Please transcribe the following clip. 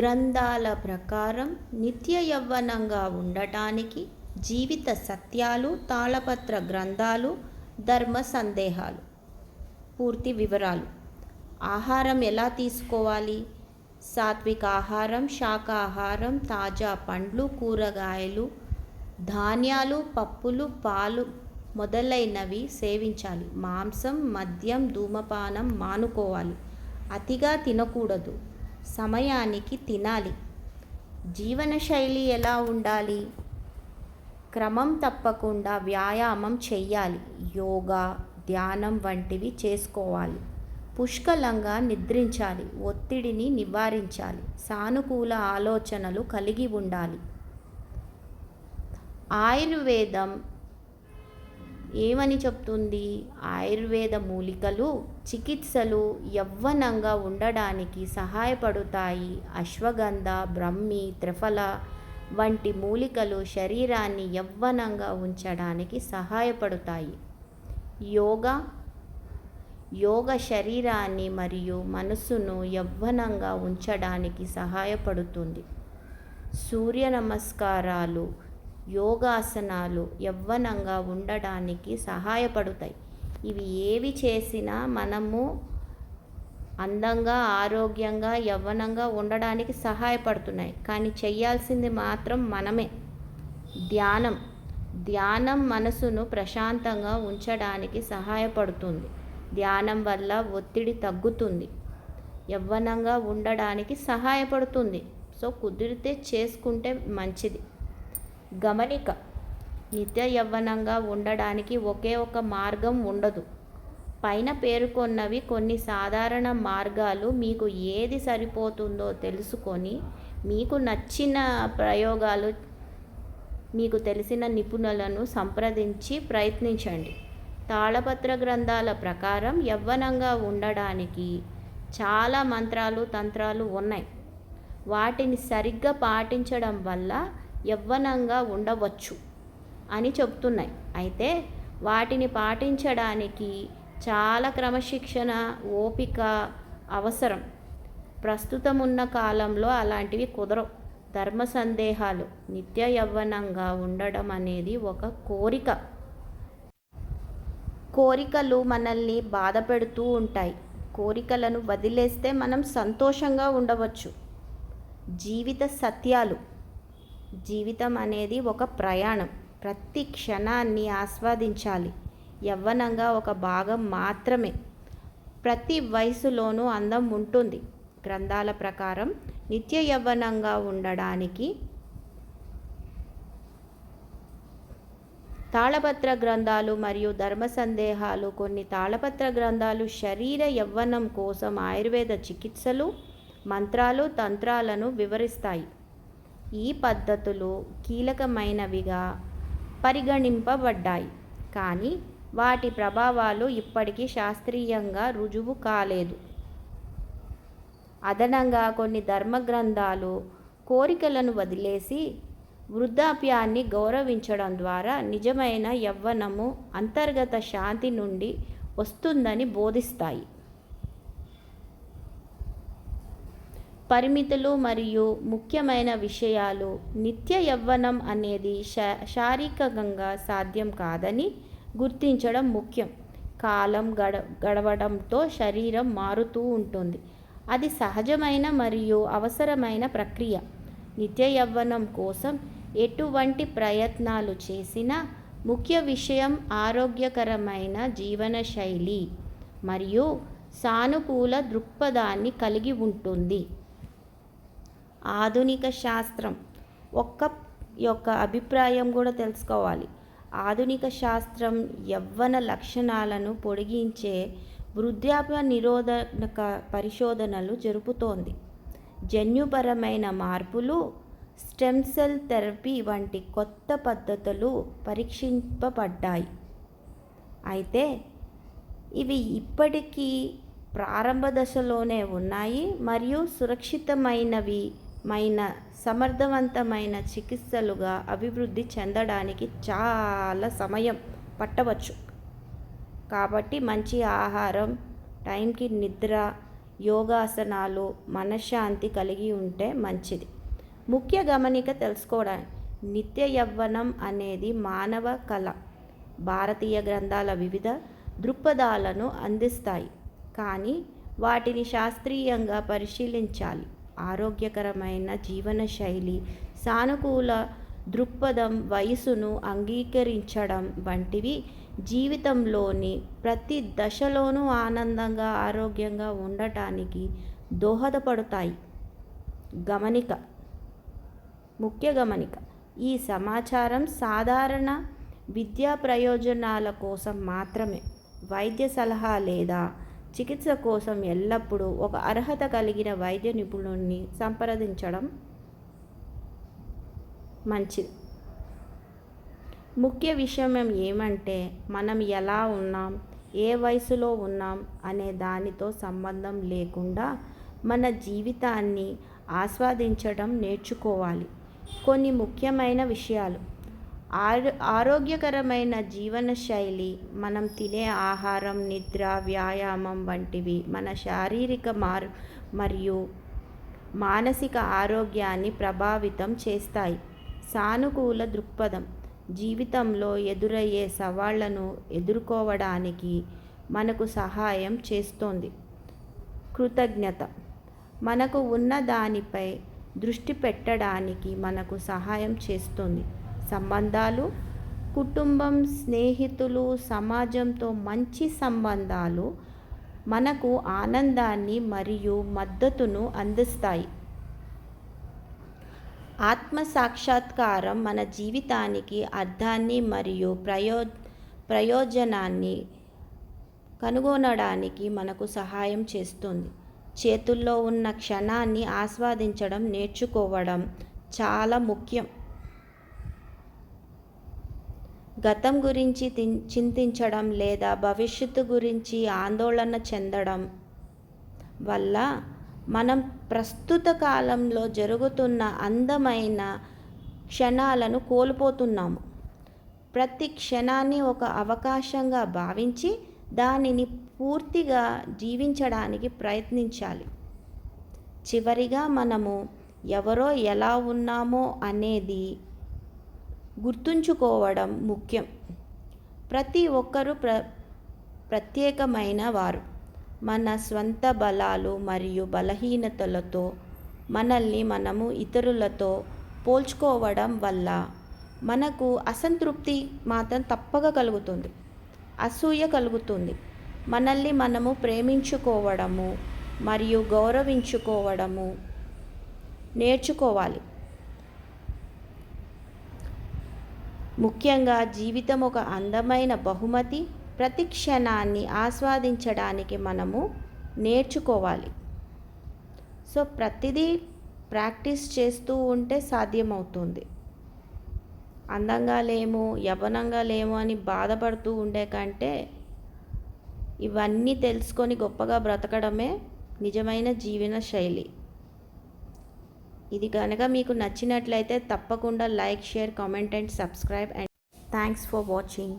గ్రంథాల ప్రకారం నిత్య యవ్వనంగా ఉండటానికి జీవిత సత్యాలు తాళపత్ర గ్రంథాలు ధర్మ సందేహాలు. పూర్తి వివరాలు. ఆహారం ఎలా తీసుకోవాలి? సాత్విక ఆహారం శాకాహారం తాజా పండ్లు కూరగాయలు ధాన్యాలు పప్పులు పాలు మొదలైనవి సేవించాలి. మాంసం మద్యం ధూమపానం మానుకోవాలి. అతిగా తినకూడదు. సమయానికి తినాలి. జీవనశైలి ఎలా ఉండాలి? క్రమం తప్పకుండా వ్యాయామం చెయ్యాలి. యోగా ధ్యానం వంటివి చేసుకోవాలి. పుష్కలంగా నిద్రించాలి. ఒత్తిడిని నివారించాలి. సానుకూల ఆలోచనలు కలిగి ఉండాలి. ఆయుర్వేదం ఏమని చెప్తుంది? ఆయుర్వేద మూలికలు చికిత్సలు యవ్వనంగా ఉండడానికి సహాయపడుతాయి. అశ్వగంధ బ్రహ్మి త్రిఫల వంటి మూలికలు శరీరాన్ని యవ్వనంగా ఉంచడానికి సహాయపడుతాయి. యోగా యోగ శరీరాన్ని మరియు మనసును యవ్వనంగా ఉంచడానికి సహాయపడుతుంది. సూర్య నమస్కారాలు యోగాసనాలు యవ్వనంగా ఉండడానికి సహాయపడతాయి. ఇవి ఏవి చేసినా మనము అందంగా ఆరోగ్యంగా యవ్వనంగా ఉండడానికి సహాయపడుతున్నాయి. కానీ చేయాల్సింది మాత్రం మనమే. ధ్యానం. ధ్యానం మనసును ప్రశాంతంగా ఉంచడానికి సహాయపడుతుంది. ధ్యానం వల్ల ఒత్తిడి తగ్గుతుంది. యవ్వనంగా ఉండడానికి సహాయపడుతుంది. సో కుదిరితే చేసుకుంటే మంచిది. గమనిక. నిత్య యవ్వనంగా ఉండడానికి ఒకే ఒక మార్గం ఉండదు. పైన పేర్కొన్నవి కొన్ని సాధారణ మార్గాలు. మీకు ఏది సరిపోతుందో తెలుసుకొని మీకు నచ్చిన ప్రయోగాలు మీకు తెలిసిన నిపుణులను సంప్రదించి ప్రయత్నించండి. తాళపత్ర గ్రంథాల ప్రకారం యవ్వనంగా ఉండడానికి చాలా మంత్రాలు తంత్రాలు ఉన్నాయి. వాటిని సరిగ్గా పాటించడం వల్ల యవ్వనంగా ఉండవచ్చు. అని చెప్తున్నాయి. అయితే వాటిని పాటించడానికి చాలా క్రమశిక్షణ ఓపిక అవసరం. ప్రస్తుతం ఉన్న కాలంలో అలాంటివి కుదరవు. ధర్మ సందేహాలు నిత్య యవ్వనంగా ఉండడం అనేది ఒక కోరిక. కోరికలు మనల్ని బాధ పెడుతూ ఉంటాయి. కోరికలను వదిలేస్తే మనం సంతోషంగా ఉండవచ్చు. జీవిత సత్యాలు. జీవితం అనేది ఒక ప్రయాణం. ప్రతి క్షణాన్ని ఆస్వాదించాలి. యవ్వనంగా ఒక భాగం మాత్రమే. ప్రతి వయసులోనూ అందం ఉంటుంది. గ్రంథాల ప్రకారం నిత్య యవ్వనంగా ఉండడానికి తాళపత్ర గ్రంథాలు మరియు ధర్మ సందేహాలు కొన్ని తాళపత్ర గ్రంథాలు శరీర యవ్వనం కోసం ఆయుర్వేద చికిత్సలు మంత్రాలు తంత్రాలను వివరిస్తాయి. ఈ పద్ధతులు కీలకమైనవిగా పరిగణింపబడ్డాయి. కానీ వాటి ప్రభావాలు ఇప్పటికీ శాస్త్రీయంగా రుజువు కాలేదు. అదనంగా కొన్ని ధర్మ గ్రంథాలు కోరికలను వదిలేసి వృద్ధాప్యాన్ని గౌరవించడం ద్వారా నిజమైన యవ్వనము అంతర్గత శాంతి నుండి వస్తుందని బోధిస్తాయి. పరిమితులు మరియు ముఖ్యమైన విషయాలు నిత్య యవ్వనం అనేది శారీరకంగా సాధ్యం కాదని గుర్తించడం ముఖ్యం. కాలం గడ గడవడంతో శరీరం మారుతూ ఉంటుంది. అది సహజమైన మరియు అవసరమైన ప్రక్రియ. నిత్య యవ్వనం కోసం ఎటువంటి ప్రయత్నాలు చేసినా ముఖ్య విషయం ఆరోగ్యకరమైన జీవనశైలి మరియు సానుకూల దృక్పథాన్ని కలిగి ఉంటుంది. ఆధునిక శాస్త్రం. ఒక్క యొక్క అభిప్రాయం కూడా తెలుసుకోవాలి. ఆధునిక శాస్త్రం యవ్వన లక్షణాలను పొడిగించే వృద్ధాప్య నిరోధక పరిశోధనలు జరుపుతోంది. జన్యుపరమైన మార్పులు స్టెమ్ సెల్ థెరపీ వంటి కొత్త పద్ధతులు పరీక్షింపబడ్డాయి. అయితే ఇవి ఇప్పటికీ ప్రారంభ దశలోనే ఉన్నాయి మరియు సురక్షితమైనవి మైన సమర్థవంతమైన చికిత్సలుగా అభివృద్ధి చెందడానికి చాలా సమయం పట్టవచ్చు. కాబట్టి మంచి ఆహారం టైంకి నిద్ర యోగాసనాలు మనశ్శాంతి కలిగి ఉంటే మంచిది. ముఖ్య గమనిక తెలుసుకోవడానికి నిత్య యవ్వనం అనేది మానవ కళ. భారతీయ గ్రంథాల వివిధ దృక్పథాలను అందిస్తాయి. కానీ వాటిని శాస్త్రీయంగా పరిశీలించాలి. ఆరోగ్యకరమైన జీవనశైలి సానుకూల దృక్పథం వయసును అంగీకరించడం వంటివి జీవితంలోని ప్రతి దశలోనూ ఆనందంగా ఆరోగ్యంగా ఉండటానికి దోహదపడతాయి. గమనిక ముఖ్య గమనిక ఈ సమాచారం సాధారణ విద్యా ప్రయోజనాల కోసం మాత్రమే. వైద్య సలహా లేదా చికిత్స కోసం ఎల్లప్పుడూ ఒక అర్హత కలిగిన వైద్య నిపుణుడిని సంప్రదించడం మంచిది. ముఖ్య విషయం ఏమంటే మనం ఎలా ఉన్నాం ఏ వయసులో ఉన్నాం అనే దానితో సంబంధం లేకుండా మన జీవితాన్ని ఆస్వాదించడం నేర్చుకోవాలి. కొన్ని ముఖ్యమైన విషయాలు. ఆరో ఆరోగ్యకరమైన జీవన శైలి మనం తినే ఆహారం నిద్ర వ్యాయామం వంటివి మన శారీరక మార్ మరియు మానసిక ఆరోగ్యాన్ని ప్రభావితం చేస్తాయి. సానుకూల దృక్పథం జీవితంలో ఎదురయ్యే సవాళ్ళను ఎదుర్కోవడానికి మనకు సహాయం చేస్తోంది. కృతజ్ఞత మనకు ఉన్న దానిపై దృష్టి పెట్టడానికి మనకు సహాయం చేస్తుంది. సంబంధాలు కుటుంబం స్నేహితులు సమాజంతో మంచి సంబంధాలు మనకు ఆనందాన్ని మరియు మద్దతును అందిస్తాయి. ఆత్మ సాక్షాత్కారం మన జీవితానికి అర్థాన్ని మరియు ప్రయో ప్రయోజనాన్ని కనుగొనడానికి మనకు సహాయం చేస్తుంది. చేతుల్లో ఉన్న క్షణాన్ని ఆస్వాదించడం నేర్చుకోవడం చాలా ముఖ్యం. గతం గురించి చింతించడం లేదా భవిష్యత్తు గురించి ఆందోళన చెందడం వల్ల మనం ప్రస్తుత కాలంలో జరుగుతున్న అందమైన క్షణాలను కోల్పోతున్నాము. ప్రతి క్షణాన్ని ఒక అవకాశంగా భావించి దానిని పూర్తిగా జీవించడానికి ప్రయత్నించాలి. చివరిగా మనము ఎవరో ఎలా ఉన్నామో అనేది గుర్తుంచుకోవడం ముఖ్యం. ప్రతి ఒక్కరూ ప్ర ప్రత్యేకమైన వారు. మన స్వంత బలాలు మరియు బలహీనతలతో మనల్ని మనము ఇతరులతో పోల్చుకోవడం వల్ల మనకు అసంతృప్తి మాత్రం తప్పక కలుగుతుంది. అసూయ కలుగుతుంది. మనల్ని మనము ప్రేమించుకోవడము మరియు గౌరవించుకోవడము నేర్చుకోవాలి. ముఖ్యంగా జీవితం ఒక అందమైన బహుమతి. ప్రతి క్షణాన్ని ఆస్వాదించడానికి మనము నేర్చుకోవాలి. సో ప్రతిదీ ప్రాక్టీస్ చేస్తూ ఉంటే సాధ్యమవుతుంది. అందంగా లేము యవనంగా లేము అని బాధపడుతూ ఉండే కంటే ఇవన్నీ తెలుసుకొని గొప్పగా బ్రతకడమే నిజమైన జీవన శైలి. ఇది కనుక మీకు నచ్చినట్లయితే తప్పకుండా like share comment and subscribe and thanks for watching.